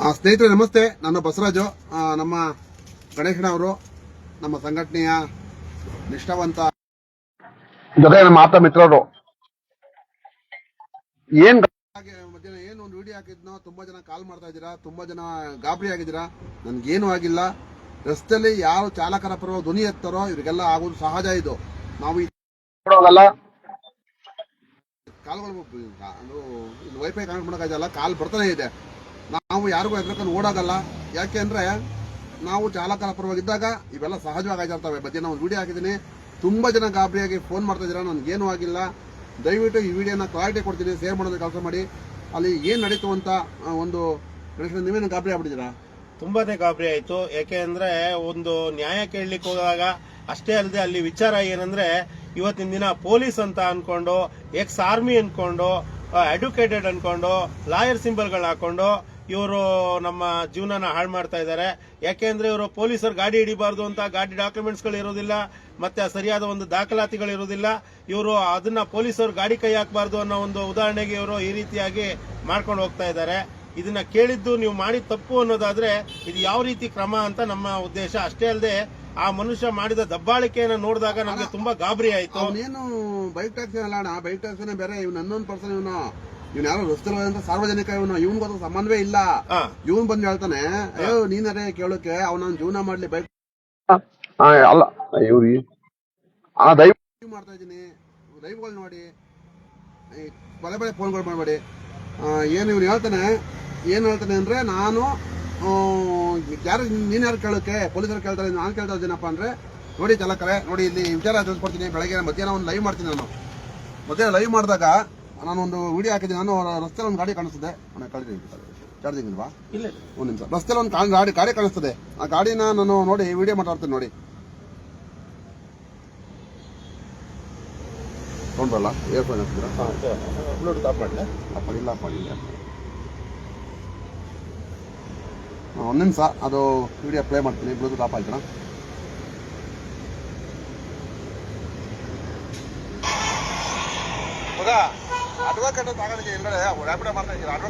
ಆ, ಸ್ನೇಹಿತರೆ ನಮಸ್ತೆ. ನಾನು ಬಸವರಾಜು. ನಮ್ಮ ಗಣೇಶನ ಅವರು ನಮ್ಮ ಸಂಘಟನೆಯ ನಿಷ್ಠಾವಂತ ಜೊತೆ ನಮ್ಮ ಆಪ್ತ ಮಿತ್ರರು. ಏನ್ ಮಧ್ಯಾಹ್ನ ಏನು ಒಂದು ವಿಡಿಯೋ ಹಾಕಿದ್ನೋ ತುಂಬಾ ಜನ ಕಾಲ್ ಮಾಡ್ತಾ ಇದ್ದೀರಾ ತುಂಬಾ ಜನ ಗಾಬರಿ ಆಗಿದ್ದೀರಾ ನನ್ಗೇನು ಆಗಿಲ್ಲ. ರಸ್ತೆಯಲ್ಲಿ ಯಾರು ಚಾಲಕರ ಪರವಾಗಿ ಧ್ವನಿ ಎತ್ತಾರೋ ಇವರಿಗೆಲ್ಲ ಆಗೋದು ಸಹಜ ಇದು. ನಾವು ಕಾಲ್ಗಳು ವೈಫೈ ಕನೆಕ್ಟ್ ಮಾಡೋಕ್ಕಾಗಲ್ಲ ಕಾಲ್ ಬರ್ತಾನೆ ಇದೆ. ನಾವು ಯಾರಿಗೂ ಎದ್ರಕೊಂಡು ಓಡಾಗಲ್ಲ ಯಾಕೆ ಅಂದ್ರೆ ನಾವು ಚಾಲಕರ ಪರವಾಗಿದ್ದಾಗ ಇವೆಲ್ಲ ಸಹಜವಾಗಿ ಆಗಿರ್ತವೆ ಬಗ್ಗೆ ನಾವು ವಿಡಿಯೋ ಹಾಕಿದ್ದೀನಿ. ತುಂಬಾ ಜನ ಗಾಬರಿಯಾಗಿ ಫೋನ್ ಮಾಡ್ತಾ ಇದ್ದೀರಾ? ಏನು ಆಗಿಲ್ಲ. ದಯವಿಟ್ಟು ಈ ವಿಡಿಯೋನ ಕ್ಲಾರಿಟಿ ಕೊಡ್ತೀನಿ. ಶೇರ್ ಮಾಡೋದಕ್ಕೆ ಕೆಲಸ ಮಾಡಿ. ಅಲ್ಲಿ ಏನು ನಡೀತು ಅಂತ ಒಂದು ನೀವೇನು ಗಾಬರಿ ಆಗ್ಬಿಟ್ಟಿದ್ದೀರಾ? ತುಂಬಾನೇ ಗಾಬರಿ ಆಯ್ತು. ಯಾಕೆ ಅಂದರೆ ಒಂದು ನ್ಯಾಯ ಕೇಳಲಿಕ್ಕೆ ಹೋದಾಗ ಅಷ್ಟೇ ಅಲ್ಲದೆ ಅಲ್ಲಿ ವಿಚಾರ ಏನಂದ್ರೆ ಇವತ್ತಿನ ದಿನ ಪೊಲೀಸ್ ಅಂತ ಅಂದ್ಕೊಂಡು ಎಕ್ಸ್ ಆರ್ಮಿ ಅಂದ್ಕೊಂಡು ಅಡ್ವೊಕೇಟೆಡ್ ಅಂದ್ಕೊಂಡು ಲಾಯರ್ ಸಿಂಬಲ್ಗಳನ್ನ ಹಾಕೊಂಡು ಇವರು ನಮ್ಮ ಜೀವನನ ಹಾಳು ಮಾಡ್ತಾ ಇದ್ದಾರೆ. ಯಾಕೆಂದ್ರೆ ಇವರು ಪೊಲೀಸರು ಗಾಡಿ ಹಿಡಿಬಾರ್ದು ಅಂತ ಗಾಡಿ ಡಾಕ್ಯುಮೆಂಟ್ಸ್ಗಳು ಇರೋದಿಲ್ಲ ಮತ್ತೆ ಸರಿಯಾದ ಒಂದು ದಾಖಲಾತಿಗಳು ಇರೋದಿಲ್ಲ. ಇವರು ಅದನ್ನ ಪೊಲೀಸರು ಗಾಡಿ ಕೈ ಹಾಕಬಾರ್ದು ಅನ್ನೋ ಒಂದು ಉದಾಹರಣೆಗೆ ಇವರು ಈ ರೀತಿಯಾಗಿ ಮಾಡ್ಕೊಂಡು ಹೋಗ್ತಾ ಇದ್ದಾರೆ. ಇದನ್ನ ಕೇಳಿದ್ದು ನೀವು ಮಾಡಿದ ತಪ್ಪು ಅನ್ನೋದಾದ್ರೆ ಇದು ಯಾವ ರೀತಿ ಕ್ರಮ ಅಂತ ನಮ್ಮ ಉದ್ದೇಶ. ಅಷ್ಟೇ ಅಲ್ಲದೆ ಆ ಮನುಷ್ಯ ಮಾಡಿದ ದಬ್ಬಾಳಿಕೆಯನ್ನು ನೋಡಿದಾಗ ನಮಗೆ ತುಂಬಾ ಗಾಬರಿ ಆಯ್ತು. ಏನು ಬೈಕ್ ಟ್ಯಾಕ್ಸಿ ಅಲ್ಲ ಬೈಕ್ ಟ್ಯಾಕ್ಸಿನ ಬೇರೆ ಇವ್ನು ಹನ್ನೊಂದು ಪರ್ಸನ್ ಇವನು. ಇವ್ನು ಯಾರು ರಸ್ತೆ ಸಾರ್ವಜನಿಕ ಇವನು ಇವನ್ ಗೊತ್ತ ಸಂಬಂಧವೇ ಇಲ್ಲ. ಇವನ್ ಬಂದು ಹೇಳ್ತಾನೆ ಅಯ್ಯೋ ನೀನರೇ ಕೇಳೋಕೆ ಅವನ ಜೀವನ ಮಾಡ್ಲಿ ಬೈಕ್ ಅಲ್ಲ ಇವ್ರಿ ಆ ದಯವಿಟ್ಟು ಮಾಡ್ತಾ ಇದ್ದೀನಿ. ಲೈವ್ಗಳು ನೋಡಿ. ಬಲೆ ಪದೇ ಪದೇ ಫೋನ್ಗಳು ಮಾಡಬೇಡಿ. ಏನು ಇವ್ನು ಹೇಳ್ತಾನೆ ಏನು ಹೇಳ್ತಾನೆ ಅಂದ್ರೆ ನಾನು ಆ, ಯಾರು ನೀನು ಯಾರು ಕೇಳೋಕೆ? ಪೊಲೀಸರು ಕೇಳ್ತಾರೆ ನಾನು ಕೇಳ್ತಾ ಇದ್ದೀನಪ್ಪ ಅಂದ್ರೆ ನೋಡಿ ಚಾಲಕರೇ ನೋಡಿ ಇಲ್ಲಿ ವಿಚಾರ ತಿಳಿಸ್ಕೊಡ್ತೀನಿ. ಬೆಳಗ್ಗೆ ಮಧ್ಯಾಹ್ನ ಒಂದು ಲೈವ್ ಮಾಡ್ತೀನಿ ನಾನು. ಮಧ್ಯಾಹ್ನ ಲೈವ್ ಮಾಡಿದಾಗ ನಾನು ಒಂದು ವಿಡಿಯೋ ಹಾಕಿದ್ದೀನಿ. ನಾನು ರಸ್ತೆಯಲ್ಲಿ ಒಂದು ಗಾಡಿ ಕಾಣಿಸ್ತದೆ. ನಾನು ಕಳೆದ ಚಾರ್ಜಿಂಗ್ ಇಲ್ವಾ? ಇಲ್ಲ. ಒಂದು ನಿಮಿಷ. ರಸ್ತೆಯಲ್ಲಿ ಒಂದು ಕಾ- ಗಾಡಿ ಗಾಡಿ ಕಾಣಿಸ್ತದೆ. ಆ ಗಾಡಿನ ನಾನು ನೋಡಿ ವಿಡಿಯೋ ಮಾತಾಡ್ತೀನಿ ನೋಡಿ. ತೊಗೊಂಡ್ರಲ್ಲ ಏರ್ಫೋನ್ ಆಫ್ ಮಾಡ್ಲಾ? ಅಪ್ಪ ಇಲ್ಲ ಒಂದು ನಿಮಿಷ. ಅದು ವಿಡಿಯೋ ಪ್ಲೇ ಮಾಡ್ತೀನಿ. ಬ್ಲೂಟೂತ್ ಆಫ್ ಆಯ್ತಣ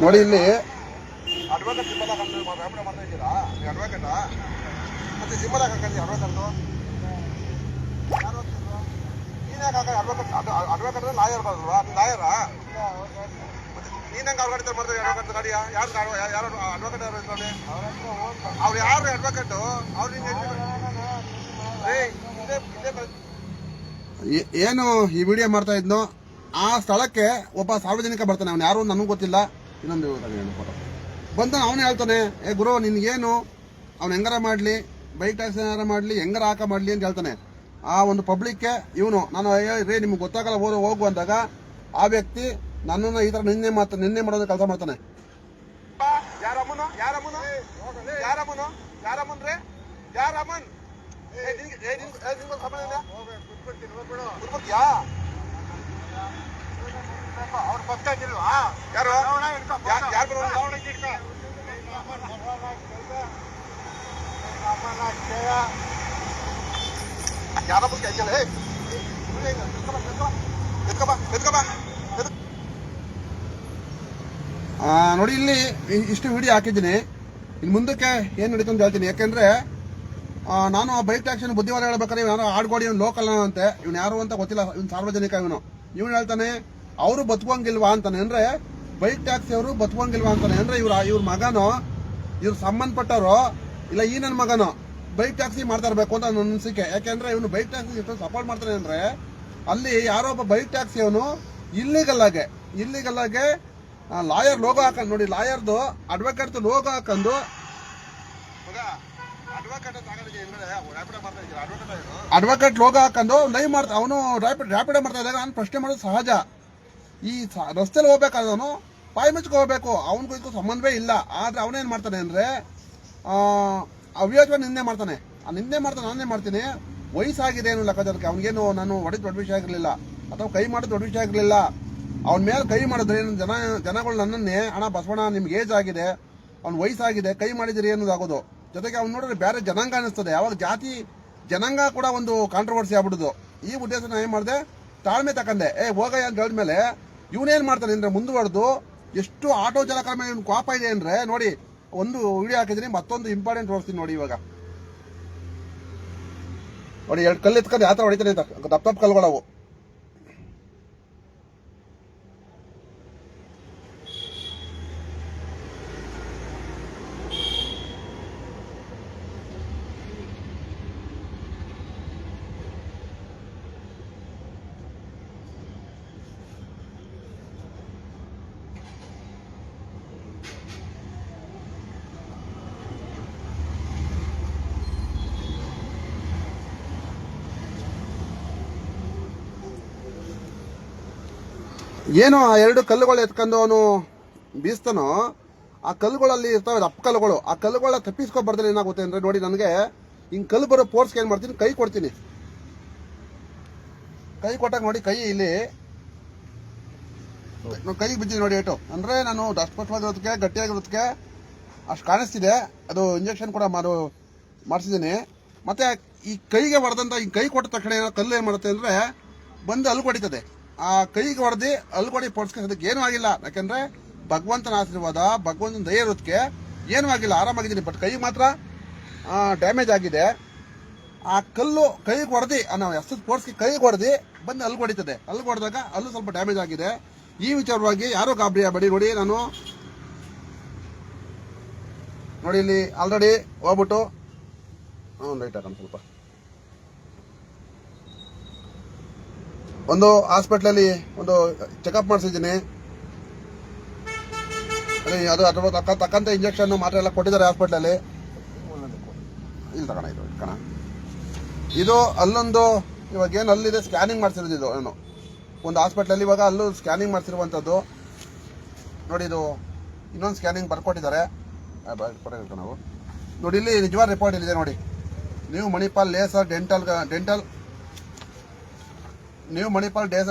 ನೋಡಿ ಇಲ್ಲಿ ಅಡ್ವೊಕೇಟ್ ಅಡ್ವೊಕೇಟಾ ಮತ್ತೆ ಸಿಂಬಲ್ ಹಾಕಂಡಿ ಅಡ್ವೊಕೇಟ್ ನೀನ್ ಯಾಕೆ ಹಾಕ ಅಡ್ವೊಕೇಟ್ ಅಡ್ವೊಕೇಟ್ ಲಾಯರ್ ಬರಲ್ವಾ? ನೀನ್ ಲಾಯರಾ? ನೀನ್ ಹೆಂಗ್ ಅವ್ರ ಗಾಡಿ ಮಾಡ್ತಾರೆ ಅಡ್ವೊಕೇಟ್ ಗಾಡಿ ಯಾರು ಯಾರು ಅಡ್ವೊಕೇಟ್ ಯಾರು ಇದ್ರಲ್ಲಿ? ಅವ್ರು ಯಾರು ಅಡ್ವೊಕೇಟ್ ಅವ್ರು ಏನು ಈ ವಿಡಿಯೋ ಮಾಡ್ತಾ ಇದ್ನೋ? ಆ ಸ್ಥಳಕ್ಕೆ ಒಬ್ಬ ಸಾರ್ವಜನಿಕ ಬರ್ತಾನೆ ಅವನು ಯಾರು ನನಗೆ ಗೊತ್ತಿಲ್ಲ ಇನ್ನೊಂದು ಫೋಟೋ ಬಂದ ಅವನು ಹೇಳ್ತಾನೆ ಏ ಗುರು ನಿನ್ಗೇನು ಅವ್ನು ಹೆಂಗಾರ ಮಾಡಲಿ ಬೈಕ್ ಟ್ಯಾಕ್ಸಿ ಏನಾರ ಮಾಡಲಿ ಹೆಂಗಾರ ಹಾಕ ಮಾಡಲಿ ಅಂತ ಹೇಳ್ತಾನೆ ಆ ಒಂದು ಪಬ್ಲಿಕ್ಗೆ ಇವನು ನಾನು ರೇ ನಿಮ್ಗೆ ಗೊತ್ತಾಗಲ್ಲ ಹೋಗು ಹೋಗು ಅಂದಾಗ ಆ ವ್ಯಕ್ತಿ ನನ್ನನ್ನು ಈ ಥರ ನಿನ್ನೆ ಮಾತು ನಿನ್ನೆ ಮಾಡೋದು ಕೆಲಸ ಮಾಡ್ತಾನೆ ಯಾರಮ್ಮನು ಯಾರು ಬಗ್ಗೆ ಹೇ ನೋಡಿ ಇಲ್ಲಿ ಇಷ್ಟು ವಿಡಿಯೋ ಹಾಕಿದ್ದೀನಿ ಇನ್ನು ಮುಂದಕ್ಕೆ ಏನು ನಡೀತು ಅಂತ ಹೇಳ್ತೀನಿ ಯಾಕೆಂದ್ರೆ ನಾನು ಆ ಬೈಕ್ ಟ್ಯಾಕ್ಸಿನ ಬುದ್ಧಿವಾದ ಹೇಳ್ಬೇಕಾದ್ರೆ ಇವನು ಯಾರೋ ಆಡ್ಗೋಡಿ ಇವ್ನು ಲೋಕಲ್ ಅಂತೆ ಇವ್ನು ಯಾರು ಅಂತ ಗೊತ್ತಿಲ್ಲ ಇವ್ನು ಸಾರ್ವಜನಿಕ ಇವನು ಇವನು ಹೇಳ್ತಾನೆ ಅವರು ಬದುಕುವಂಗಿಲ್ವಾ ಅಂತಾನೆ. ಅಂದ್ರೆ ಬೈಕ್ ಟ್ಯಾಕ್ಸಿ ಅವರು ಬದುಕುವಂಗಿಲ್ವಾ ಅಂತಾನೆ. ಅಂದ್ರೆ ಇವ್ರ ಇವ್ರ ಮಗನೋ, ಇವ್ರ ಸಂಬಂಧಪಟ್ಟವರು, ಇಲ್ಲ ಈ ನನ್ನ ಮಗನೋ, ಬೈಕ್ ಟ್ಯಾಕ್ಸಿ ಮಾಡ್ತಾ ಇರಬೇಕು ಅಂತ ನನ್ನ ಅನಿಸಿಕೆ. ಯಾಕೆಂದ್ರೆ ಇವನು ಬೈಕ್ ಟ್ಯಾಕ್ಸಿ ಎಷ್ಟು ಸಪೋರ್ಟ್ ಮಾಡ್ತಾನೆ ಅಂದ್ರೆ ಅಲ್ಲಿ ಯಾರೋ ಒಬ್ಬ ಬೈಕ್ ಟ್ಯಾಕ್ಸಿ ಅವನು ಇಲ್ಲಿಗಲ್ ಆಗೆ ಲಾಯರ್ ಲೋಗೋ ಹಾಕೊಂಡು ನೋಡಿ ಲಾಯರ್ದು ಅಡ್ವೊಕೇಟ್ ಲೋಗ ಹಾಕೊಂಡು ಅಡ್ವೊಕೇಟ್ ಲೋಗೋ ಹಾಕೊಂಡು ಲೈವ್ ಮಾಡ್ತಾ ಅವನು ರ್ಯಾಪಿಡ್ ರ್ಯಾಪಿಡ್ ಮಾಡ್ತಾ ಇದ್ದಾಗ ನಾನು ಪ್ರಶ್ನೆ ಮಾಡೋದು ಸಹಜ. ಈ ರಸ್ತೆಲಿ ಹೋಗ್ಬೇಕಾದವನು ಪಾಯಿ ಮೆಚ್ಚಿಗೆ ಹೋಗ್ಬೇಕು. ಅವನಿಗೂ ಸಂಬಂಧವೇ ಇಲ್ಲ. ಆದರೆ ಅವನೇನು ಮಾಡ್ತಾನೆ ಅಂದರೆ ಅವ್ಯಾಜವಾಗಿ ನಿಂದೆ ಮಾಡ್ತಾನೆ. ಆ ನಿನ್ನೆ ಮಾಡ್ತಾನೆ ನಾನೇ ಮಾಡ್ತೀನಿ. ವಯಸ್ಸಾಗಿದೆ ಏನು ಲೆಕ್ಕಾಚಾರಕ್ಕೆ ಅವನಿಗೇನು ನಾನು ಹೊಡೆದು ದೊಡ್ಡ ವಿಷಯ ಆಗಿರಲಿಲ್ಲ. ಅಥವಾ ಕೈ ಮಾಡೋದು ದೊಡ್ಡ ವಿಷಯ ಆಗಿರಲಿಲ್ಲ. ಅವನ ಮೇಲೆ ಕೈ ಮಾಡಿದ್ರೆ ಏನು ಜನ, ಜನಗಳು ನನ್ನನ್ನೇ, ಅಣ್ಣ ಬಸವಣ್ಣ, ನಿಮ್ಗೆ ಏಜ್ ಆಗಿದೆ. ಅವ್ನು ವಯಸ್ಸಾಗಿದೆ. ಕೈ ಮಾಡಿದಿರಿ ಅನ್ನೋದಾಗೋದು. ಜೊತೆಗೆ ಅವ್ನು ನೋಡಿದ್ರೆ ಬೇರೆ ಜನಾಂಗ ಅನ್ನಿಸ್ತದೆ ಯಾವಾಗ ಜಾತಿ, ಜನಾಂಗ ಕೂಡ ಒಂದು ಕಾಂಟ್ರವರ್ಸಿ ಆಗ್ಬಿಡೋದು. ಈ ಉದ್ದೇಶ ನಾನು ಏನು ಮಾಡಿದೆ? ತಾಳ್ಮೆ ತಕಂದೆ. ಏ, ಹೋಗಯ್ಯ ಅಂತ ಹೇಳಿದ್ಮೇಲೆ ಇವನೇನ್ ಮಾಡ್ತಾನೆ ಅಂದ್ರೆ ಮುಂದುವರೆದು ಎಷ್ಟು ಆಟೋ ಚಾಲಕರ ಮೇಲೆ ಕೋಪ ಇದೆ ಅಂದ್ರೆ ನೋಡಿ, ಒಂದು ವಿಡಿಯೋ ಹಾಕಿದೀನಿ ಮತ್ತೊಂದು ಇಂಪಾರ್ಟೆಂಟ್ ತೋರಿಸ್ತೀನಿ ನೋಡಿ ಇವಾಗ. ನೋಡಿ, ಎರಡು ಕಲ್ಲು ಎತ್ಕೊಂಡು ಯಾವ ಥರ ಹೊಡಿತಾನೆ ಅಂತ, ದಪ್ಪ ದಪ್ಪ ಕಲ್ಲುಗಳವು. ಏನು ಆ ಎರಡು ಕಲ್ಲುಗಳು ಎತ್ಕೊಂಡು ಅವನು ಬೀಸ್ತಾನೋ, ಆ ಕಲ್ಲುಗಳಲ್ಲಿ ಇರ್ತಾವೆ ಅಪ್ಪ ಕಲ್ಲುಗಳು. ಆ ಕಲ್ಲುಗಳ ತಪ್ಪಿಸ್ಕೊಬಾರ್ದಲ್ಲಿ ಏನಾಗುತ್ತೆ ಅಂದ್ರೆ ನೋಡಿ ನನಗೆ, ಹಿಂಗೆ ಕಲ್ಲು ಬರೋ ಫೋರ್ಸ್ಗೆ ಏನು ಮಾಡ್ತೀನಿ? ಕೈ ಕೊಡ್ತೀನಿ. ಕೈ ಕೊಟ್ಟಾಗ ನೋಡಿ ಕೈ ಇಲ್ಲಿ. ಕೈಗೆ ಬಿದ್ದೀನಿ ನೋಡಿ ಏಟು. ಅಂದರೆ ನಾನು ದಷ್ಟಪಷ್ಟವಾಗಿರೋದಕ್ಕೆ, ಗಟ್ಟಿಯಾಗಿರೋದಕ್ಕೆ ಅಷ್ಟು ಕಾಣಿಸ್ತಿದೆ. ಅದು ಇಂಜೆಕ್ಷನ್ ಕೂಡ ಮಾಡು, ಮಾಡಿಸಿದ್ದೀನಿ. ಮತ್ತೆ ಈ ಕೈಗೆ ಹೊಡೆದಂತ ಈ ಕೈ ಕೊಟ್ಟ ತಕ್ಷಣ ಏನೋ ಕಲ್ಲು ಏನು ಮಾಡುತ್ತೆ ಅಂದ್ರೆ ಬಂದು ಅಲ್ಲಿ ಹೊಡಿತದೆ. ಆ ಕೈಗೆ ಹೊಡೆದು ಅಲ್ಗೊಡಿ ಕೊಡಿ ಪೋಡ್ಸ್ಕೊಳ್ಳೋದಕ್ಕೆ ಏನೂ ಆಗಿಲ್ಲ. ಯಾಕಂದ್ರೆ ಭಗವಂತನ ಆಶೀರ್ವಾದ, ಭಗವಂತನ ದಯ ಇರೋದಕ್ಕೆ ಏನೂ ಆಗಿಲ್ಲ. ಆರಾಮಾಗಿದ್ದೀನಿ. ಬಟ್ ಕೈಗೆ ಮಾತ್ರ ಡ್ಯಾಮೇಜ್ ಆಗಿದೆ. ಆ ಕಲ್ಲು ಕೈಗೆ ಹೊಡೆದು ನಾವು ಎಷ್ಟು ಪೋಡ್ಸ್ಗೆ ಕೈಗೆ ಹೊಡೆದು ಬಂದು ಅಲ್ಲಿ ಹೊಡಿತದೆ. ಅಲ್ಲಿ ಹೊಡೆದಾಗ ಅಲ್ಲೂ ಸ್ವಲ್ಪ ಡ್ಯಾಮೇಜ್ ಆಗಿದೆ. ಈ ವಿಚಾರವಾಗಿ ಯಾರೋ ಗಾಬರಿ ಆಗಬೇಡಿ ನೋಡಿ, ನಾನು ನೋಡಿ ಇಲ್ಲಿ ಆಲ್ರೆಡಿ ಹೋಗ್ಬಿಟ್ಟು ಹ್ಞೂ ಲೈಟ್ ಹಾಕೋಣ ಸ್ವಲ್ಪ. ಒಂದು ಹಾಸ್ಪಿಟ್ಲಲ್ಲಿ ಒಂದು ಚೆಕಪ್ ಮಾಡಿಸಿದ್ದೀನಿ. ಅದೇ ಅದು ಅದ್ರ ತಕ್ಕ ತಕ್ಕಂಥ ಇಂಜೆಕ್ಷನ್ ಮಾತ್ರ ಎಲ್ಲ ಕೊಟ್ಟಿದ್ದಾರೆ ಹಾಸ್ಪಿಟ್ಲಲ್ಲಿ. ಇಲ್ಲಿ ತಗೋಣ, ಇದು ಕಣ. ಇದು ಅಲ್ಲೊಂದು, ಇವಾಗ ಏನು ಅಲ್ಲಿದೆ ಸ್ಕ್ಯಾನಿಂಗ್ ಮಾಡಿಸಿರೋದು ಇದು, ಏನು? ಒಂದು ಹಾಸ್ಪಿಟ್ಲಲ್ಲಿ ಇವಾಗ ಅಲ್ಲೂ ಸ್ಕ್ಯಾನಿಂಗ್ ಮಾಡಿಸಿರುವಂಥದ್ದು. ನೋಡಿ ಇದು, ಇನ್ನೊಂದು ಸ್ಕ್ಯಾನಿಂಗ್ ಬರ್ಕೊಟ್ಟಿದ್ದಾರೆ. ನಾವು. ನೋಡಿ ಇಲ್ಲಿ ನಿಜವಾದ ರಿಪೋರ್ಟ್ ಇಲ್ಲಿದೆ ನೋಡಿ. ನೀವು Manipal laser dental dental new Manipal D'Sa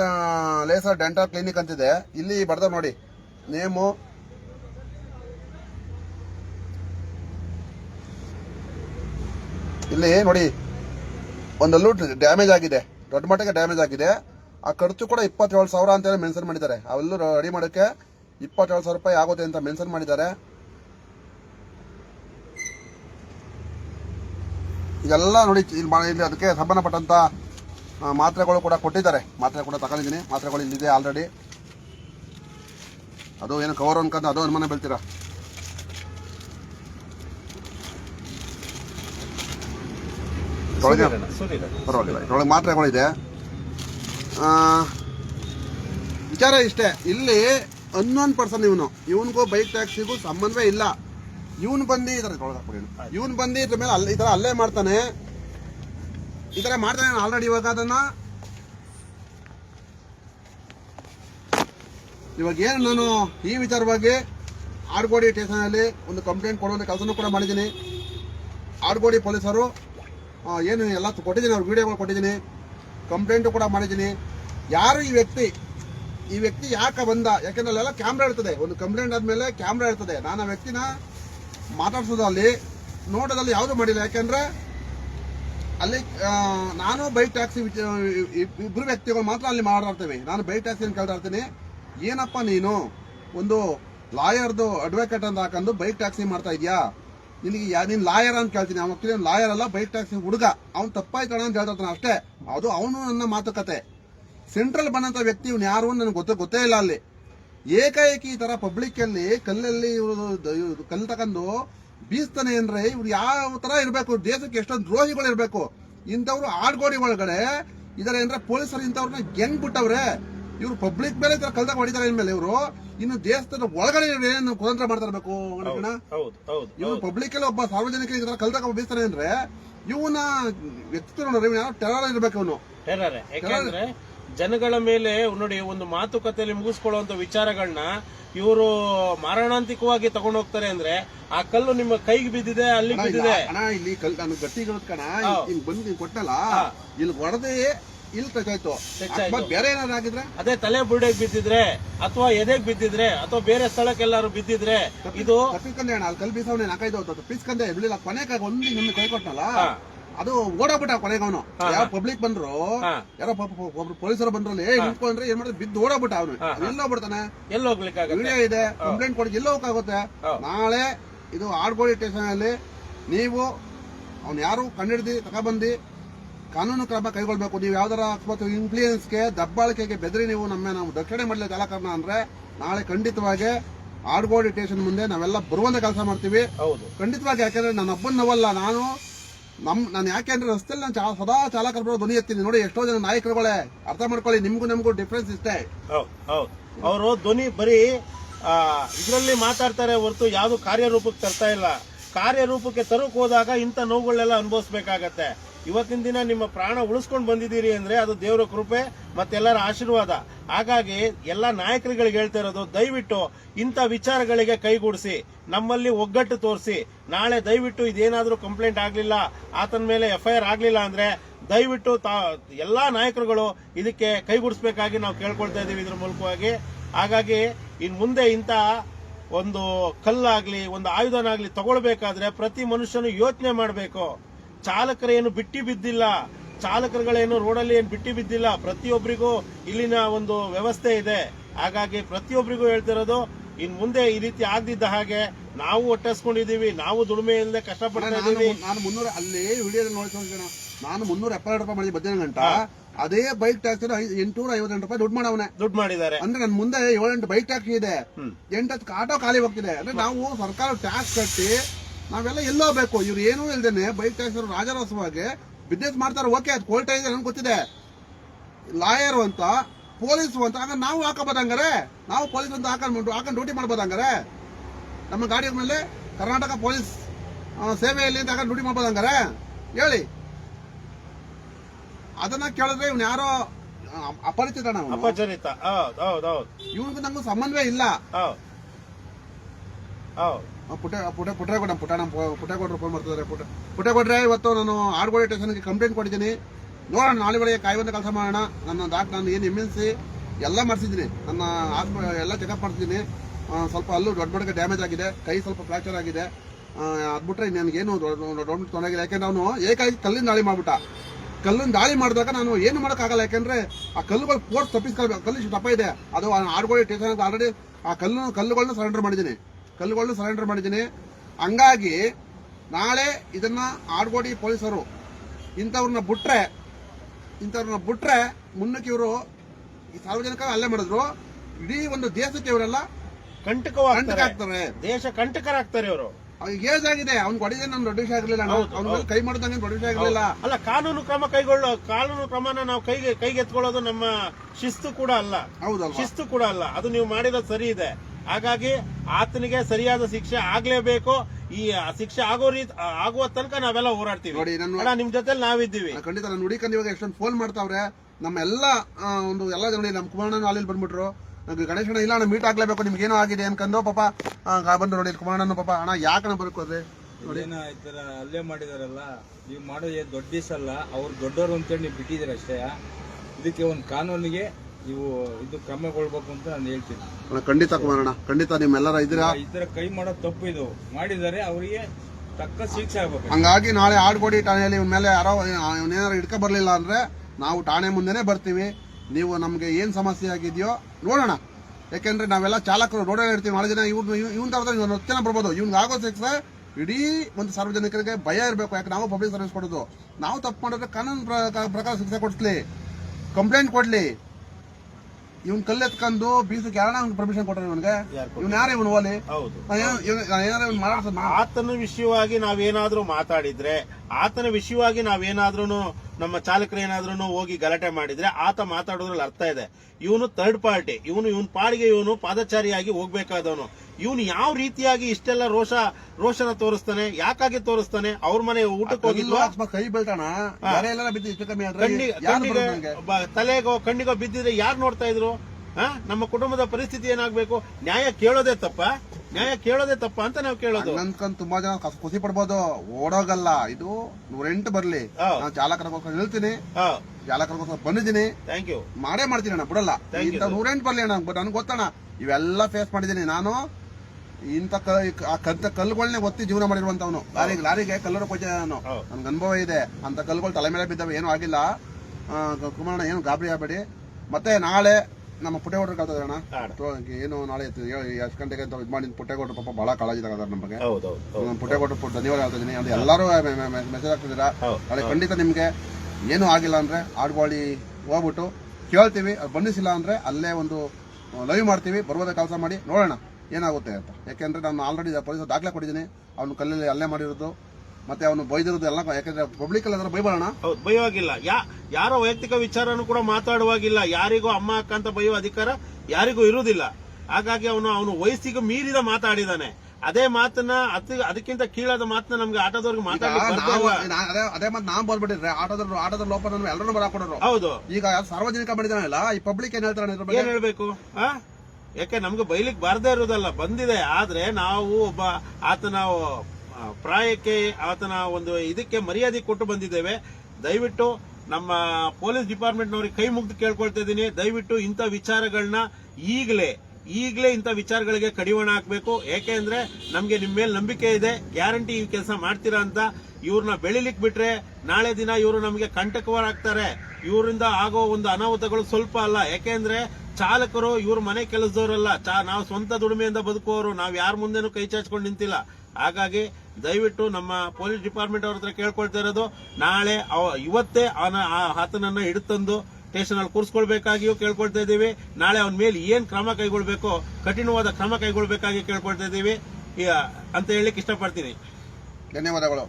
laser dental clinic ಅಂತಿದೆ. ಇಲ್ಲಿ ಬರ್ದ ನೋಡಿ. ನೇಮು. ಇಲ್ಲಿ ನೋಡಿ. ಒಂದಲ್ಲೂ ಡ್ಯಾಮೇಜ್ ಆಗಿದೆ. ದೊಡ್ಡ ಮಟ್ಟಕ್ಕೆ ಡ್ಯಾಮೇಜ್ ಆಗಿದೆ. ಆ ಖರ್ಚು ಕೂಡ ಇಪ್ಪತ್ತೇಳು ಸಾವಿರ ಅಂತೇಳಿ ಮೆನ್ಷನ್ ಮಾಡಿದ್ದಾರೆ. ಅವೆಲ್ಲೂ ರೆಡಿ ಮಾಡೋಕ್ಕೆ ಇಪ್ಪತ್ತೇಳು ಸಾವಿರ ರೂಪಾಯಿ ಆಗುತ್ತೆ ಅಂತ ಮೆನ್ಷನ್ ಮಾಡಿದ್ದಾರೆ. ಇದೆಲ್ಲ ನೋಡಿ ಇಲ್ಲಿ ಅದಕ್ಕೆ ಸಂಬಂಧಪಟ್ಟಂತ ಮಾತ್ರೆಗಳು ಕೂಡ ಕೊಟ್ಟಿದ್ದಾರೆ. ಮಾತ್ರೆ ಕೂಡ ತಗೊಂಡಿದ್ದೀನಿ. ಮಾತ್ರೆಗಳು ಇಲ್ಲಿದೆ ಆಲ್ರೆಡಿ ಅದು ಏನು ಕವರ್ ಅನ್ಕೊಂಡು ಅದು ಅನುಮಾನ ಬೀಳ್ತೀರಾ. ಪರವಾಗಿಲ್ಲ. ಇದ್ರೊಳಗೆ ಮಾತ್ರೆಗಳಿದೆ. ವಿಚಾರ ಇಷ್ಟೇ. ಇಲ್ಲಿ ಅನ್ನೋನ್ ಪರ್ಸನ್ ಇವನು. ಇವನಿಗೂ ಬೈಕ್ ಟ್ಯಾಕ್ಸಿಗೂ ಸಂಬಂಧವೇ ಇಲ್ಲ. ಇವನು ಬಂದು ಇದರ ಇವನು ಬಂದು ಇದ್ರ ಮೇಲೆ ಅಲ್ಲಿ ಈ ಥರ ಅಲ್ಲೇ ಮಾಡ್ತಾನೆ. ಈ ತರ ಮಾಡ್ತಾನೆ ಆಲ್ರೆಡಿ ಇವಾಗ ಅದನ್ನ. ಇವಾಗ ಏನು ನಾನು ಈ ವಿಚಾರವಾಗಿ ಆಡ್ಗೋಡಿ ಸ್ಟೇಷನಲ್ಲಿ ಒಂದು ಕಂಪ್ಲೇಂಟ್ ಕೊಡುವಂತ ಕೆಲಸನೂ ಕೂಡ ಮಾಡಿದ್ದೀನಿ. ಆರ್ಗೋಡಿ ಪೊಲೀಸರು ಏನು ಎಲ್ಲ ಕೊಟ್ಟಿದ್ದೀನಿ ಅವ್ರ ವಿಡಿಯೋಗಳು ಕೊಟ್ಟಿದ್ದೀನಿ. ಕಂಪ್ಲೇಂಟು ಕೂಡ ಮಾಡಿದ್ದೀನಿ. ಯಾರು ಈ ವ್ಯಕ್ತಿ ಈ ವ್ಯಕ್ತಿ ಯಾಕೆ ಬಂದ? ಯಾಕೆಂದ್ರೆ ಅಲ್ಲೆಲ್ಲ ಕ್ಯಾಮ್ರಾ ಇರ್ತದೆ. ಒಂದು ಕಂಪ್ಲೇಂಟ್ ಆದ್ಮೇಲೆ ಕ್ಯಾಮ್ರಾ ಇರ್ತದೆ. ನಾನು ಆ ವ್ಯಕ್ತಿನ ಮಾತಾಡ್ಸೋದಲ್ಲಿ ನೋಡೋದಲ್ಲಿ ಯಾವುದು ಮಾಡಿಲ್ಲ. ಯಾಕೆಂದ್ರೆ ಅಲ್ಲಿ ನಾನು ಬೈಕ್ ಟ್ಯಾಕ್ಸಿ ಇಬ್ಬರು ವ್ಯಕ್ತಿಗಳು ಮಾತ್ರ ಅಲ್ಲಿ ಮಾತಾಡ್ತೇವೆ. ನಾನು ಬೈಕ್ ಟ್ಯಾಕ್ಸಿ ಅಂತ ಕೇಳ್ತಾ ಇರ್ತೀನಿ ಏನಪ್ಪ ನೀನು? ಒಂದು ಲಾಯರ್ದು ಅಡ್ವೊಕೇಟ್ ಅಂತ ಹಾಕೊಂಡು ಬೈಕ್ ಟ್ಯಾಕ್ಸಿ ಮಾಡ್ತಾ ಇದೆಯಾ? ನಿನಗೆ ಯಾ, ನೀನ್ ಲಾಯರ್ ಅಂತ ಕೇಳ್ತೀನಿ. ಅವನ ಲಾಯರ್ ಅಲ್ಲ ಬೈಕ್ ಟ್ಯಾಕ್ಸಿ ಹುಡುಗ. ಅವ್ನು ಕಣ ಅಂತ ಹೇಳ್ತಾ ಇರ್ತಾನೆ ಅಷ್ಟೇ. ಅದು ಅವನು ನನ್ನ ಮಾತುಕತೆ. ಸೆಂಟ್ರಲ್ ಬಂದಂತ ವ್ಯಕ್ತಿ ಇವ್ನು ಯಾರು ನನಗೆ ಗೊತ್ತೇ ಗೊತ್ತೇ ಇಲ್ಲ ಅಲ್ಲಿ. ಏಕಾಏಕಿ ಈ ತರ ಪಬ್ಲಿಕ್ ಅಲ್ಲಿ ಕಲ್ಲಲ್ಲಿ ಕಲ್ಲು ತಗೊಂಡು ಬೀಸ್ತಾನೆ ಅಂದ್ರೆ ಇವ್ರು ಯಾವ ತರ ಇರಬೇಕು ದೇಶಕ್ಕೆ ಎಷ್ಟೊಂದು ದ್ರೋಹಿಗಳು ಇರ್ಬೇಕು ಇಂಥವ್ರು ಆಡ್ಗೋಡಿ ಒಳಗಡೆ ಇದಾರೆ ಅಂದ್ರೆ ಪೊಲೀಸರು ಇಂಥವ್ರನ್ನ ಗೆಂಗ್ ಬಿಟ್ಟವ್ರೆ. ಇವ್ರು ಪಬ್ಲಿಕ್ ಮೇಲೆ ಇತರ ತರ ಕಲ್ದಾಗ ಹೊಡಿತಾರೆ ಮೇಲೆ ಇವರು. ಇನ್ನು ದೇಶದ ಒಳಗಡೆ ಇವ್ರು ಏನು ಕುತಂತ್ರ ಮಾಡ್ತಾ ಇರ್ಬೇಕು ಅಣ್ಣ ಹೌದು ಹೌದು ಪಬ್ಲಿಕ್ ಅಲ್ಲಿ ಒಬ್ಬ ಸಾರ್ವಜನಿಕ ತರ ಕಲ್ದಾಗ ಬೀಸ್ತಾನೆ ಅಂದ್ರೆ ಇವನ ವ್ಯಕ್ತಿತ್ವ ನೋಡ್ರಿ ಟೆರರ್ ಇರ್ಬೇಕು ಇವನು. ಜನಗಳ ಮೇಲೆ ನೋಡಿ ಒಂದು ಮಾತುಕತೆಯಲ್ಲಿ ಮುಗಿಸ್ಕೊಳ್ಳುವಂತ ವಿಚಾರಗಳನ್ನ ಇವರು ಮಾರಣಾಂತಿಕವಾಗಿ ತಗೊಂಡು ಹೋಗ್ತಾರೆ ಅಂದ್ರೆ ಆ ಕಲ್ಲು ನಿಮ್ಮ ಕೈಗೆ ಬಿದ್ದಿದೆ ಅಲ್ಲಿ ಬಿದ್ದಿದೆ ಅಣ್ಣ ಇಲ್ಲಿ ಕಲ್ ನಾನು ಗಟ್ಟಿ ಇರೋದ್ ಕಣ. ಹಿಂಗ್ ಬಂದು ಹಿಂಗ್ ಕೊಟ್ಟಲ್ಲ. ಇಲ್ಲಿ ಹೊಡೆದೇ ಇಲ್ಲಿ ಟಚ್ ಬೇರೆ ಏನಾದ್ರು ಆಗಿದ್ರೆ ಅದೇ ತಲೆ ಬುರುಡೆಗೆ ಬಿದ್ದಿದ್ರೆ ಅಥವಾ ಎದೆಗೆ ಬಿದ್ದಿದ್ರೆ ಅಥವಾ ಬೇರೆ ಸ್ಥಳಕ್ಕೆಲ್ಲಾರು ಬಿದ್ದಿದ್ರೆ ಇದು ತಪ್ಪಿಸ್ಕೊಂಡೆ ಅಣ್ಣ ಅಲ್ಲಿ ಕಲ್ ಬೀಸವನೆ ನಾಲ್ಕೈದು ಹೊತ್ತು ತಪ್ಪಿಸ್ಕೊಂಡೆ ಇರ್ಲಿಲ್ಲ ಕೊನೆಗೆ ಒಂದು ನಿಮ್ಗೆ ಕೈ ಕೊಟ್ಟಲ್ಲ. ಅದು ಓಡಾಬಿಟ್ಟ ಕೊನೆಗೆ ಅವನು ಯಾವ ಪಬ್ಲಿಕ್ ಬಂದ್ರು. ಯಾರೋ ಒಬ್ರು ಪೊಲೀಸರು ಬಂದ್ರಲ್ಲಿ ಏ ನಿಂತ್ಕೊಂಡ್ರೆ ಏನ್ ಮಾಡಿದ್ರೆ ಬಿದ್ದು ಓಡಾಬಿಟ್ಟ ಅವನು. ಎಲ್ಲ ಹೋಗ್ಬಿಡ್ತಾನೆ ಎಲ್ಲ ಹೋಗ್ಲಿಕ್ಕೆ ವಿಡಿಯೋ ಇದೆ ಕಂಪ್ಲೇಂಟ್ ಕೊಡಿ ಎಲ್ಲ ಹೋಗಕ್ಕಾಗುತ್ತೆ ನಾಳೆ ಇದು ಆಡ್ಗೋಳಿ ಸ್ಟೇಷನ್ ಅಲ್ಲಿ ನೀವು ಅವ್ನು ಯಾರು ಕಂಡಿಡ್ದಿ ತಗೊಬಂದು ಕಾನೂನು ಕ್ರಮ ಕೈಗೊಳ್ಬೇಕು. ನೀವು ಯಾವ್ದಾರ ಅಕಸ್ಮಾತ್ ಇನ್ಫ್ಲೂಯೆನ್ಸ್ಗೆ ದಬ್ಬಾಳಿಕೆಗೆ ಬೆದರಿ ನೀವು ನಮ್ಮ ನಾವು ದಕ್ಷಿಣೆ ಮಾಡಲಿ ಕಾರಣ ಅಂದ್ರೆ ನಾಳೆ ಖಂಡಿತವಾಗಿ ಆಡ್ಗೋಡಿ ಸ್ಟೇಷನ್ ಮುಂದೆ ನಾವೆಲ್ಲ ಬರುವಂತ ಕೆಲಸ ಮಾಡ್ತೀವಿ. ಹೌದು. ಖಂಡಿತವಾಗಿ ಯಾಕಂದ್ರೆ ನನ್ನ ಒಬ್ಬನವಲ್ಲ ನಾನು ನಮ್ ನಾನು ಯಾಕೆಂದ್ರೆ ರಸ್ತೆಯಲ್ಲಿ ನಾನು ಚಾ- ಸದಾ ಚಾಲಕರ ಧ್ವನಿ ಎತ್ತೀನಿ. ನೋಡಿ ಎಷ್ಟೋ ಜನ ನಾಯಕರುಗಳೇ, ಅರ್ಥ ಮಾಡ್ಕೊಳ್ಳಿ, ನಿಮ್ಗೂ ನಮಗೂ ಡಿಫ್ರೆನ್ಸ್ ಇಷ್ಟೇ. ಹೌದು ಹೌದು. ಅವರು ಧ್ವನಿ ಬರೀ ಇದರಲ್ಲಿ ಮಾತಾಡ್ತಾರೆ ಹೊರತು ಯಾವುದು ಕಾರ್ಯರೂಪಕ್ಕೆ ತರ್ತಾ ಇಲ್ಲ. ಕಾರ್ಯರೂಪಕ್ಕೆ ತರಕ್ ಹೋದಾಗ ಇಂಥ ನೋವುಗಳನ್ನೆಲ್ಲ ಅನುಭವಿಸ್ಬೇಕಾಗತ್ತೆ. ಇವತ್ತಿನ ದಿನ ನಿಮ್ಮ ಪ್ರಾಣ ಉಳಿಸ್ಕೊಂಡು ಬಂದಿದ್ದೀರಿ ಅಂದ್ರೆ ಅದು ದೇವರ ಕೃಪೆ ಮತ್ತೆಲ್ಲರ ಆಶೀರ್ವಾದ. ಹಾಗಾಗಿ ಎಲ್ಲ ನಾಯಕರುಗಳಿಗೆ ಹೇಳ್ತಾ ಇರೋದು, ದಯವಿಟ್ಟು ಇಂಥ ವಿಚಾರಗಳಿಗೆ ಕೈಗೂಡಿಸಿ, ನಮ್ಮಲ್ಲಿ ಒಗ್ಗಟ್ಟು ತೋರಿಸಿ. ನಾಳೆ ದಯವಿಟ್ಟು ಇದೇನಾದರೂ ಕಂಪ್ಲೇಂಟ್ ಆಗಲಿಲ್ಲ, ಆತನ ಮೇಲೆ ಎಫ್ಐಆರ್ ಆಗಲಿಲ್ಲ ಅಂದ್ರೆ ದಯವಿಟ್ಟು ತಾ, ಎಲ್ಲಾ ನಾಯಕರುಗಳು ಇದಕ್ಕೆ ಕೈಗೂಡಿಸ್ಬೇಕಾಗಿ ನಾವು ಕೇಳ್ಕೊಳ್ತಾ ಇದ್ದೀವಿ ಇದ್ರ ಮೂಲಕವಾಗಿ. ಹಾಗಾಗಿ ಇನ್ನು ಮುಂದೆ ಇಂಥ ಒಂದು ಕಲ್ಲಾಗ್ಲಿ, ಒಂದು ಆಯುಧನಾಗ್ಲಿ ತಗೊಳ್ಬೇಕಾದ್ರೆ ಪ್ರತಿ ಮನುಷ್ಯನು ಯೋಚನೆ ಮಾಡಬೇಕು. ಚಾಲಕರೇನು ಬಿಟ್ಟಿ ಬಿದ್ದಿಲ್ಲ ಚಾಲಕರುಗಳೇನು ರೋಡಲ್ಲಿ ಏನು ಬಿಟ್ಟಿ ಬಿದ್ದಿಲ್ಲ ಪ್ರತಿಯೊಬ್ಬರಿಗೂ ಇಲ್ಲಿನ ಒಂದು ವ್ಯವಸ್ಥೆ ಇದೆ. ಹಾಗಾಗಿ ಪ್ರತಿಯೊಬ್ಬರಿಗೂ ಹೇಳ್ತಿರೋದು ಇನ್ ಮುಂದೆ ಈ ರೀತಿ ಆಗದಿದ್ದ ಹಾಗೆ ನಾವು ಒಟ್ಟಿಸ್ಕೊಂಡಿದೀವಿ ನಾವು ದುಡಿಮೆ ಇಲ್ಲದೆ ಕಷ್ಟಪಡ್ತಾ ಇದೀವಿ ನಾನು ಮುನ್ನೂರ ಅಲ್ಲಿ ವಿಡಿಯೋ ನೋಡ್ಕೊಂಡು ನಾನು ಮುನ್ನೂರ ಎಪ್ಪತ್ತೆರಡು ರೂಪಾಯಿ ಮಾಡಿದ್ದೆ ಮಧ್ಯಾಹ್ನ ಗಂಟ. ಅದೇ ಬೈಕ್ ಟ್ಯಾಕ್ಸ್ ಎಂಟುನೂರ ಐವತ್ತೆಂಟು ರೂಪಾಯಿ ದುಡ್ಡು ಮಾಡವನೆ. ದುಡ್ಡು ಮಾಡಿದ್ದಾರೆ. ಅಂದ್ರೆ ನನ್ನ ಮುಂದೆ ಏಳೆಂಟು ಬೈಕ್ ಟ್ಯಾಕ್ಸ್ ಇದೆ. ಎಂಟತ್ ಎಂಟತ್ತು ಆಟೋ ಖಾಲಿ ಹೋಗ್ತಿದೆ. ಅಂದ್ರೆ ನಾವು ಸರ್ಕಾರ ಟ್ಯಾಕ್ಸ್ ಕಟ್ಟಿ ನಾವೆಲ್ಲ ಎಲ್ಲೋ ಬೇಕು. ಇವ್ರು ಏನೂ ಇಲ್ದೇನೆ ಬೈಕ್ ಟ್ಯಾಕ್ಸ್ ರಾಜರಾಸವಾಗಿ ಬಿಸ್ನೆಸ್ ಮಾಡ್ತಾರೆ ಓಕೆ ಅದು ಕೋರ್ಟ್ ಇದೆ ನನ್ಗೆ ಗೊತ್ತಿದೆ. ಲಾಯರ್ ಅಂತ ಪೊಲೀಸ್ ಅಂತ ಹಂಗ ನಾವು ಹಾಕೋಬೋದಂಗಾರೆ ನಾವು ಪೊಲೀಸ್ ಅಂತ ಹಾಕೊಂಡು ಹಾಕೊಂಡು ಡ್ಯೂಟಿ ಮಾಡ್ಬೋದಂಗಾರೆ ನಮ್ಮ ಗಾಡಿ ಮೇಲೆ ಕರ್ನಾಟಕ ಪೊಲೀಸ್ ಸೇವೆಯಲ್ಲಿ ಅಂತ ಹಾಕೊಂಡು ಡ್ಯೂಟಿ ಮಾಡ್ಬೋದಂಗಾರೆ ಹೇಳಿ. ಅದನ್ನ ಕೇಳಿದ್ರೆ ಇವ್ನು ಯಾರೋ ಅಪರಿಚಿತ ನಾವು. ಅಪಚರಿತ ಹೌದ್ ಹೌದು ಹೌದ್. ಇವ್ನಿಗೂ ನಮಗೂ ಸಂಬಂಧವೇ ಇಲ್ಲ. ಪುಟ ಪುಟ ಪುಟ್ಟೇಗೌಡ ಪುಟ ನಮ್ಮ ಪುಟ್ಟೇಗೌಡರು ಫೋನ್ ಮಾಡ್ತಿದ್ದಾರೆ ಪುಟ ಪುಟ್ಟೇಗೌಡ್ರೆ ಇವತ್ತು ನಾನು ಆಡ್ಗೋಡಿ ಸ್ಟೇಷನ್ಗೆ ಕಂಪ್ಲೇಂಟ್ ಕೊಟ್ಟಿದ್ದೀನಿ. ನೋಡೋಣ, ನಾಳೆ ಬೆಳಗ್ಗೆ ಕಾಯುವಂತ ಕೆಲಸ ಮಾಡೋಣ. ನನ್ನ ಡಾಕ್ ನಾನು ಏನು ಎಂ ಎಲ್ಲ ಮಾಡಿಸಿದ್ದೀನಿ. ನನ್ನ ಆಸ್ಪ ಎಲ್ಲ ಚೆಕಪ್ ಮಾಡ್ತಿದ್ದೀನಿ ಸ್ವಲ್ಪ ಅಲ್ಲೂ ದೊಡ್ಡ ದೊಡ್ಡ ಡ್ಯಾಮೇಜ್ ಆಗಿದೆ. ಕೈ ಸ್ವಲ್ಪ ಫ್ರಾಕ್ಚರ್ ಆಗಿದೆ. ಅದು ಬಿಟ್ರೆ ನನಗೇನು ದೊಡ್ಡ ತೊಂದರೆ ಯಾಕೆಂದ್ರೆ ಅವನು ಏಕಾಗಿ ಕಲ್ಲಿನ ದಾಳಿ ಮಾಡಿಬಿಟ್ಟ. ಕಲ್ಲಿನ ದಾಳಿ ಮಾಡಿದಾಗ ನಾನು ಏನು ಮಾಡೋಕ್ಕಾಗಲ್ಲ. ಯಾಕೆಂದ್ರೆ ಆ ಕಲ್ಲುಗಳು ಕೋರ್ಟ್ ತಪ್ಪಿಸ್ಕೊಳ್ಬೇಕು. ಕಲ್ಲು ದಪ್ಪ ಇದೆ ಅದು ಆರ್ಗೋಡಿ ಸ್ಟೇಷನ್ ಆಲ್ರೆಡಿ ಆ ಕಲ್ಲು ಕಲ್ಲುಗಳನ್ನ ಸರೆಂಡರ್ ಮಾಡಿದ್ದೀನಿ. ಕಲ್ಲುಗಳನ್ನ ಸರೆಂಡರ್ ಮಾಡಿದ್ದೀನಿ. ಹಂಗಾಗಿ ನಾಳೆ ಇದನ್ನ ಆಡ್ಗೋಡಿ ಪೊಲೀಸರು ಇಂಥವ್ರನ್ನ ಬಿಟ್ರೆ ಇಂಥವ್ರನ್ನ ಬಿಟ್ರೆ ಮುನ್ನಕ್ಕೆ ಇವರು ಈ ಸಾರ್ವಜನಿಕರು ಅಲ್ಲೇ ಮಾಡಿದ್ರು. ಇಡೀ ಒಂದು ದೇಶಕ್ಕೆ ಇವರೆಲ್ಲ ಕಂಟಕವಾಗ್ತಾರೆ. ಆಗ್ತಾರೆ ದೇಶ ಕಂಟಕರಾಗ್ತಾರೆ ಇವರು. ಏಜ್ ಆಗಿದೆ ಅವ್ನ್ ಹೊಡಿದೆ ನಮ್ ದೊಡ್ಡ ವಿಷಯ ಆಗಿರ್ಲಿಲ್ಲ ಅವ್ನ ಕೈ ಮಾಡ್ದಂಗೆ ದೊಡ್ಡ ವಿಷಯ ಆಗಿರ್ಲಿಲ್ಲ ಅಲ್ಲ ಕಾನೂನು ಕ್ರಮ ಕೈಗೊಳ್ಳೋ ಕಾನೂನು ಕ್ರಮನ ನಾವು ಕೈಗೆ ಕೈಗೆತ್ಕೊಳ್ಳೋದು ನಮ್ಮ ಶಿಸ್ತು ಕೂಡ ಅಲ್ಲ. ಹೌದಲ್ವಾ? ಶಿಸ್ತು ಕೂಡ ಅಲ್ಲ. ಅದು ನೀವು ಮಾಡಿದ ಸರಿ ಇದೆ. ಹಾಗಾಗಿ ಆತನಿಗೆ ಸರಿಯಾದ ಶಿಕ್ಷೆ ಆಗ್ಲೇಬೇಕು. ಈ ಶಿಕ್ಷೆ ಆಗೋ ರೀತಿ ಆಗುವ ತನಕ ನಾವೆಲ್ಲ ಹೋರಾಡ್ತೀವಿ. ನೋಡಿ ನನ್ನ ಅಣ್ಣ ನಿಮ್ ಜೊತೆ ನಾವಿದ್ದೀವಿ. ನಾನು ಖಂಡಿತ ನಾನು ಹುಡುಕಂದು ಇವಾಗ ಎಷ್ಟೊಂದು ಫೋನ್ ಮಾಡ್ತಾವ್ರೆ. ನಮ್ಮೆಲ್ಲ ಆ, ಒಂದು ಎಲ್ಲ ಜನ ನಮ್ಮ ಕುಮಾರಣ್ಣನು ಅಲ್ಲಿ ಬಂದ್ಬಿಟ್ರು. ನಂಗೆ ಗಣೇಶನ ಇಲ್ಲ ಅಣ್ಣ ಮೀಟ್ ಆಗ್ಲೇಬೇಕು ನಿಮ್ಗೆ ಏನೋ ಆಗಿದೆ ಅನ್ಕಂದೋ ಪಾಪ ಆ, ಗಾ- ಬಂದು ನೋಡಿ ಕುಮಾರಣ್ಣ ಪಾಪ ಅಣ್ಣ ಯಾಕಣ್ಣ ಬರ್ಕೋದ್ರೆ ಏನೋ ಈ ತರ ಅಲ್ಲೇ ಮಾಡಿದಾರಲ್ಲ ನೀವು ಮಾಡೋ ಏನ್ ದೊಡ್ಡ ದಿವಸ ಅಲ್ಲ ಅವ್ರು ದೊಡ್ಡವರು ಅಂತೇಳಿ ನೀವು ಬಿಟ್ಟಿದ್ದೀರ ಅಷ್ಟೇ ಇದಕ್ಕೆ ಒಂದು ಕಾನೂನಿಗೆ ನೀವು ಇದು ಕ್ರಮಗೊಳ್ಬೇಕು ಅಂತ ನಾನು ಹೇಳ್ತೀನಿ. ಅಣ್ಣ ಖಂಡಿತ ಕುಮಾರಣ್ಣ ಖಂಡಿತ ನಿಮ್ಮೆಲ್ಲರ ಇದ್ದೀರಾ? ಈ ತರ ಕೈ ಮಾಡೋ ತಪ್ಪು ಇದು. ಮಾಡಿದರೆ ಅವರಿಗೆ ತಕ್ಕ ಶಿಕ್ಷೆ ಆಗ್ಬೇಕು. ಹಂಗಾಗಿ ನಾಳೆ ಆಡ್ಗೋಡಿ ಠಾಣೆಯಲ್ಲಿ ಇವ್ ಮೇಲೆ ಯಾರೋ ಇವನೇನಾರು ಹಿಡ್ಕೊ ಬರ್ಲಿಲ್ಲ ಅಂದ್ರೆ ನಾವು ಠಾಣೆ ಮುಂದೆನೆ ಬರ್ತೀವಿ. ನೀವು ನಮ್ಗೆ ಏನ್ ಸಮಸ್ಯೆ ಆಗಿದೆಯೋ ನೋಡೋಣ. ಯಾಕೆಂದ್ರೆ ನಾವೆಲ್ಲ ಚಾಲಕರು ರೋಡಲ್ಲಿ ಇರ್ತೀವಿ. ನಾಳೆ ಜನ ಇವ್ನು ಇವ್ನ ತರದ ಹೊತ್ತಿನ ಬರ್ಬೋದು. ಇವ್ನಿಗೆ ಆಗೋ ಶಿಕ್ಷೆ ಇಡೀ ಒಂದು ಸಾರ್ವಜನಿಕರಿಗೆ ಭಯ ಇರಬೇಕು. ಯಾಕೆ ನಾವು ಪಬ್ಲಿಕ್ ಸರ್ವಿಸ್ ಕೊಡೋದು. ನಾವು ತಪ್ಪು ಮಾಡಿದ್ರೆ ಕಾನೂನು ಪ್ರ- ಪ್ರಕಾರ ಶಿಕ್ಷೆ ಕೊಡಿಸ್ಲಿ. ಕಂಪ್ಲೇಂಟ್ ಕೊಡ್ಲಿ. ಇವ್ನ್ ಕಲ್ಲೆತ್ಕೊಂಡು ಬೀಸಕ್ಕೆ ಯಾರನ್ನ ಅವ್ನಿಗೆ ಪರ್ಮಿಷನ್ ಕೊಟ್ಟರೆ ಇವನ್ಗೆ? ಇವನ್ ಯಾರು ಇವನು ಓಲಿ? ಹೌದು. ಏನಾರ ಇವ್ನು ಆತನ ವಿಷಯವಾಗಿ ನಾವೇನಾದ್ರೂ ಮಾತಾಡಿದ್ರೆ ಆತನ ವಿಷಯವಾಗಿ ನಾವೇನಾದ್ರೂ ನಮ್ಮ ಚಾಲಕರು ಏನಾದ್ರೂ ಹೋಗಿ ಗಲಾಟೆ ಮಾಡಿದ್ರೆ ಆತ ಮಾತಾಡೋದ್ರಲ್ಲಿ ಅರ್ಥ ಇದೆ. ಇವನು ಥರ್ಡ್ ಪಾರ್ಟಿ ಇವನು ಇವನ್ ಪಾಡಿಗೆ ಇವನು ಪಾದಚಾರಿಯಾಗಿ ಹೋಗ್ಬೇಕಾದವನು. ಇವನು ಯಾವ ರೀತಿಯಾಗಿ ಇಷ್ಟೆಲ್ಲ ರೋಷ ರೋಷನ ತೋರಿಸ್ತಾನೆ ಯಾಕಾಗಿ ತೋರಿಸ್ತಾನೆ ಅವ್ರ ಮನೆ ಊಟಕ್ಕೆ ಹೋಗಿದ್ವಾ? ಕೈ ಬೀಳ್ತಾನ? ತಲೆಗೋ ಕಣ್ಣಿಗೋ ಬಿದ್ದಿದ್ರೆ ಯಾರು ನೋಡ್ತಾ ಇದ್ರು? ನಮ್ಮ ಕುಟುಂಬದ ಪರಿಸ್ಥಿತಿ ಏನಾಗಬೇಕು? ನ್ಯಾಯ ಕೇಳೋದೇ ತಪ್ಪ. ನ್ಯಾಯ ಕೇಳೋದೇ ತಪ್ಪ ಅಂತ ನಾವು ಕೇಳೋದು. ನನ್ಕಂತ ತುಂಬಾ ಜನ ಖುಷಿ ಪಡ್ಬೋದು. ಓಡೋಗಲ್ಲ. ಇದು ನೂರೆಂಟು ಬರ್ಲಿ. ನಾನು ಚಾಲಕರಿಗೋಸ್ಕರ ಹೇಳ್ತೀನಿ. ಚಾಲಕರಿಗೋಸ್ಕರ ಬಂದಿದ್ದೀನಿ. ಥ್ಯಾಂಕ್ ಯು ಮಾಡೇ ಮಾಡ್ತೀನಿ ಅಣ್ಣ ಬಿಡಲ್ಲ. ಇಂಥ. ನೂರೆಂಟು ಬರ್ಲಿ ಅಣ್ಣ ಬಟ್ ನನ್ಗೆ ಗೊತ್ತಣ್ಣ ಇವೆಲ್ಲ ಫೇಸ್ ಮಾಡಿದ್ದೀನಿ. ನಾನು ಇಂಥ ಕಂತ ಕಲ್ಲುಗಳನ್ನೇ ಒತ್ತಿ ಜೀವನ ಮಾಡಿರುವಂತವನು ಲಾರಿಗೆ ಲಾರಿಗೆ ಕಲ್ಲು ಕೊಚ್ಚ ನಾನು. ನನ್ಗೆ ಅನುಭವ ಇದೆ. ಅಂತ ಕಲ್ಲುಗಳು ತಲೆ ಮೇಲೆ ಬಿದ್ದವೆ ಏನೂ ಆಗಿಲ್ಲ. ಕುಮಾರಣ್ಣ ಏನು ಗಾಬರಿ ಆಗಬೇಡಿ. ಮತ್ತೆ ನಾಳೆ ನಮ್ಮ ಪುಟ್ಟೇಗೌಡರು ಅಣ್ಣ. ಏನು ನಾಳೆ ಎಷ್ಟು ಗಂಟೆಗೆ ಇದು ಮಾಡಿ ಪುಟ್ಟೇಗೌಡರು ಪಾಪ ಬಹಳ ಕಾಳಜಿ ತಗೋತಾರೆ ನಮಗೆ. ನಾನು ಪುಟ್ಟೇಗೌಡರು ಪುಟ್ಟ ಧನ್ಯವಾದ ಹೇಳ್ತಿದ್ದೀನಿ ಅಂದ್ರೆ ಎಲ್ಲರೂ ಮೆಸೇಜ್ ಹಾಕ್ತಿದ್ದೀರಾ? ನಾಳೆ ಖಂಡಿತ ನಿಮ್ಗೆ ಏನೂ ಆಗಿಲ್ಲ ಅಂದ್ರೆ ಆಡ್ವಾಳಿ ಹೋಗ್ಬಿಟ್ಟು ಕೇಳ್ತೀವಿ. ಅದು ಬಂಧಿಸಿಲ್ಲ ಅಂದ್ರೆ ಅಲ್ಲೇ ಒಂದು ಲೈವ್ ಮಾಡ್ತೀವಿ. ಬರುವುದೇ ಕೆಲಸ ಮಾಡಿ ನೋಡೋಣ ಏನಾಗುತ್ತೆ ಅಂತ. ಯಾಕೆಂದ್ರೆ ನಾನು ಆಲ್ರೆಡಿ ಪೊಲೀಸ್ ದಾಖಲೆ ಕೊಟ್ಟಿದ್ದೀನಿ. ಅವನು ಕಲ್ಲಲ್ಲಿ ಅಲ್ಲೇ ಮಾಡಿರೋದು. ಮತ್ತೆ ಅವನು ಬೈದಿರೋದು ಎಲ್ಲ ಯಾಕಂದ್ರೆ ಪಬ್ಲಿಕ್ ಅಲ್ಲಿ ಬೈಬಾರಣ ಹೌದು ಬೈಯೋಗಿಲ್ಲ ಯಾ ಯಾರೋ ವೈಯಕ್ತಿಕ ವಿಚಾರನೂ ಕೂಡ ಮಾತಾಡುವಾಗಿಲ್ಲ. ಯಾರಿಗೂ ಅಮ್ಮ ಅಕ್ಕ ಅಂತ ಬೈಯೋ ಅಧಿಕಾರ ಯಾರಿಗೂ ಇರುವುದಿಲ್ಲ. ಹಾಗಾಗಿ ಅವನು ಅವನು ವಯಸ್ಸಿಗೆ ಮೀರಿದ ಮಾತಾಡಿದಾನೆ. ಅದೇ ಮಾತನ್ನ ಅತಿ ಅದಕ್ಕಿಂತ ಕೀಳಾದ ಮಾತನ್ನ ನಮ್ಗೆ ಆಟೋದವ್ರಿಗೆ ಮಾತಾಡ್ಲಿಕ್ಕೆ ನಾವು ಅದೇ ಮತ್ತೆ ನಾನ್ ಬಂದ್ಬಿಟ್ಟಿದ್ರೆ ಆಟೋದ್ರು ಆಟೋದ್ರ ಲೋಪ ಎಲ್ಲರೂ ಬರಾಕೊಡೋರು ಹೌದು. ಈಗ ಸಾರ್ವಜನಿಕ ಮಾಡಿದಾನಲ್ಲ ಈ ಪಬ್ಲಿಕ್ ಏನ್ ಹೇಳ್ತಾರೆ ಏನ್ ಹೇಳ್ಬೇಕು? ಆ? ಯಾಕೆ ನಮ್ಗೆ ಬೈಲಿಕ್ ಬಾರದೇ ಇರೋದಲ್ಲ. ಬಂದಿದೆ. ಆದ್ರೆ ನಾವು ಒಬ್ಬ ಆತನ ಪ್ರಾಯಕ್ಕೆ ಆತನ ಒಂದು ಇದಕ್ಕೆ ಮರ್ಯಾದೆ ಕೊಟ್ಟು ಬಂದಿದ್ದೇವೆ. ದಯವಿಟ್ಟು ನಮ್ಮ ಪೊಲೀಸ್ ಡಿಪಾರ್ಟ್ಮೆಂಟ್ನವ್ರಿಗೆ ಕೈ ಮುಗ್ದು ಕೇಳ್ಕೊಳ್ತಾ ಇದ್ದೀನಿ. ದಯವಿಟ್ಟು ಇಂಥ ವಿಚಾರಗಳನ್ನ ಈಗಲೇ ಈಗಲೇ ಇಂಥ ವಿಚಾರಗಳಿಗೆ ಕಡಿವಾಣ ಹಾಕಬೇಕು. ಯಾಕೆಂದ್ರೆ ನಮಗೆ ನಿಮ್ಮ ಮೇಲೆ ನಂಬಿಕೆ ಇದೆ, ಗ್ಯಾರಂಟಿ ಈ ಕೆಲಸ ಮಾಡ್ತೀರಾ ಅಂತ. ಇವ್ರನ್ನ ಬೆಳಿಲಿಕ್ಕೆ ಬಿಟ್ರೆ ನಾಳೆ ದಿನ ಇವರು ನಮಗೆ ಕಂಟಕವರಾಗ್ತಾರೆ. ಇವರಿಂದ ಆಗೋ ಒಂದು ಅನಾಹುತಗಳು ಸ್ವಲ್ಪ ಅಲ್ಲ. ಯಾಕೆಂದ್ರೆ ಚಾಲಕರು ಇವ್ರ ಮನೆ ಕೆಲಸದವರಲ್ಲ. ಚಾ, ನಾವು ಸ್ವಂತ ದುಡಿಮೆಯಿಂದ ಬದುಕುವವರು. ನಾವು ಯಾರ ಮುಂದೆನೂ ಕೈ ಚಾಚ್ಕೊಂಡು ನಿಂತಿಲ್ಲ. ಹಾಗಾಗಿ ದಯವಿಟ್ಟು ನಮ್ಮ ಪೊಲೀಸ್ ಡಿಪಾರ್ಟ್ಮೆಂಟ್ ಅವ್ರ ಹತ್ರ ಕೇಳ್ಕೊಳ್ತಾ ಇರೋದು. ನಾಳೆ ಇವತ್ತೇ ಅವನ, ಆ ಆತನನ್ನ ಹಿಡಿತಂದು ಸ್ಟೇಷನ್ ಅಲ್ಲಿ ಕೂರಿಸ್ಕೊಳ್ಬೇಕಾಗಿಯೂ ಕೇಳ್ಕೊಳ್ತಾ ಇದ್ದೀವಿ. ನಾಳೆ ಅವನ ಮೇಲೆ ಏನ್ ಕ್ರಮ ಕೈಗೊಳ್ಬೇಕು, ಕಠಿಣವಾದ ಕ್ರಮ ಕೈಗೊಳ್ಬೇಕಾಗಿ ಕೇಳ್ಕೊಳ್ತಾ ಇದ್ದೀವಿ. ಅಂತ ಹೇಳಲಿಕ್ಕೆ ಇಷ್ಟಪಡ್ತೀನಿ. ಧನ್ಯವಾದಗಳು.